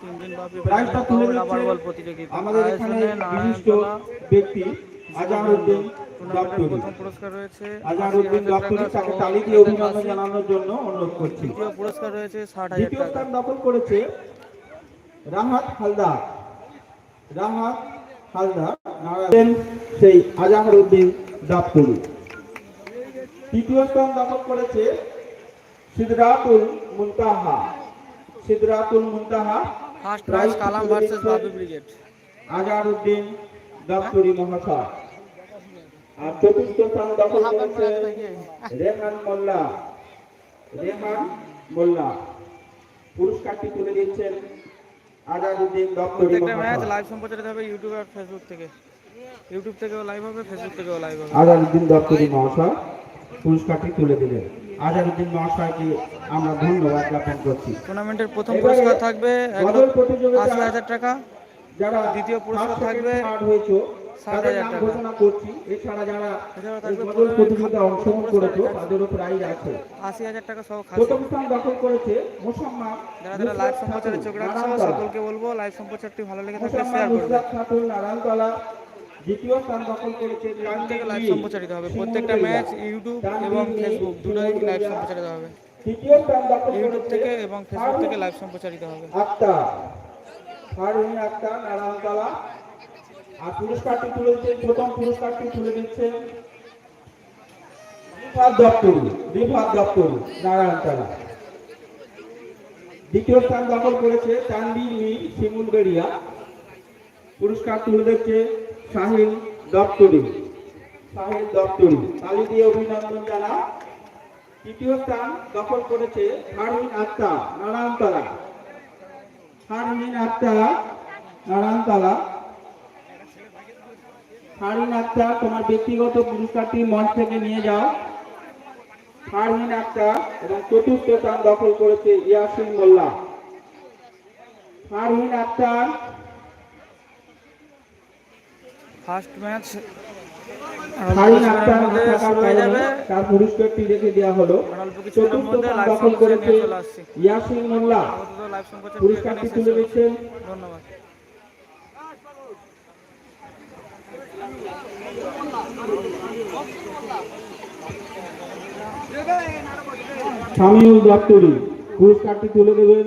তিন দিন ব্যাপী প্রাইজটা তুলে রাবার বল প্রতিযোগিতা আমাদের এখানে বিশিষ্ট ব্যক্তি আজহারউদ্দিন টুর্নামেন্টের প্রথম পুরস্কার রয়েছে আজহারউদ্দিন 80,000 তাকে তালি দিয়ে অভিনন্দন জানানোর জন্য অনুরোধ করছি। দ্বিতীয় পুরস্কার রয়েছে ষাট হাজার দ্বিতীয় স্থান দখল করেছে রাহাত হালদার। রাহাত হালদার নারায়ণ সেই আজহারউদ্দিন দপ্তরি। তৃতীয় স্থান দখল করেছে Sidratul Muntaha. Sidratul Muntaha first match Kalam versus Babu brigade Azharuddin Daptari মহাশয়। আর চতুর্থ স্থান দখল করেছে রেহান মোল্লা। রেহান মোল্লা। পুরস্কারটি তুলে দিচ্ছেন আজাদুদ্দিন দপ্তরি প্রত্যেকটা ম্যাচ লাইভ সম্প্রচারিত হবে ইউটিউব আর ফেসবুক থেকে। ইউটিউব থেকেও লাইভ হবে ফেসবুক থেকেও লাইভ হবে। আজাদুদ্দিন দপ্তরি মহাশয় পুরস্কারটি তুলে দিলেন। আজাদুদ্দিন মহাশয়কে আমরা ধন্যবাদ জ্ঞাপন করছি। টুর্নামেন্টের প্রথম পুরস্কার থাকবে এক আশি হাজার টাকা। যারা দ্বিতীয় পুরস্কার থাকবে third হয়েছো ষাট তাদের হাজার টাকা। ঘোষণা করছি। এছাড়া যারা এছাড়াও এই থাকবে বদল প্রতিযোগিতায় অংশগ্রহণ পুরস্কার তাদেরও প্রাইজ আছে। আশি হাজার টাকা সহ খাসি। প্রথম স্থান দখল করেছে মোসাম্মদ যারা যারা লাইভ সম্প্রচারে চোখ রাখছো সকলকে বলব লাইভ সম্প্রচারটি ভালো লেগে থাকলে শেয়ার করবে। নারায়ণতলা। দ্বিতীয় স্থান দখল করেছে থেকে লাইভ সম্প্রচারিত হবে। প্রত্যেকটা ম্যাচ ইউটিউব এবং ফেসবুক দুটোই লাইভ সম্প্রচারিত হবে। তৃতীয় স্থান দখল ইউটিউব থেকে এবং ফেসবুক থেকে লাইভ সম্প্রচারিত হবে। আক্তার। হারুন আক্তার নারায়ণতলা আর পুরস্কারটি তুলে দিচ্ছেন প্রথম পুরস্কারটি তুলে দিচ্ছেন রিফাত দপ্তরি রিফাত দপ্তরি নারায়ণতলা দ্বিতীয় স্থান দখল করেছে তানভীর মি শিমুলবেড়িয়া পুরস্কার তুলে দিচ্ছে শাহিন দপ্তরি। শাহিন দপ্তরি। তালি দিয়ে অভিনন্দন জানা। তৃতীয় স্থান দখল করেছে হারুন আক্তার, নারায়ণতলা। হারুন আক্তার, নারায়ণতলা। হারুন আক্তার, তোমার ব্যক্তিগত পুরস্কারটি মঞ্চ থেকে নিয়ে যাও। হারুন আক্তার এবং চতুর্থ স্থান দখল করেছে ইয়াসিন মোল্লা। Harun Akhtar first match. তার পুরস্কারটি রেখে দেওয়া হলো। চতুর্থ দখল করেছে ইয়াসিন মোল্লা। পুরস্কারটি তুলে দিচ্ছেন ধন্যবাদ। শামিউল দপ্তরি পুরস্কারটি তুলে দেবেন।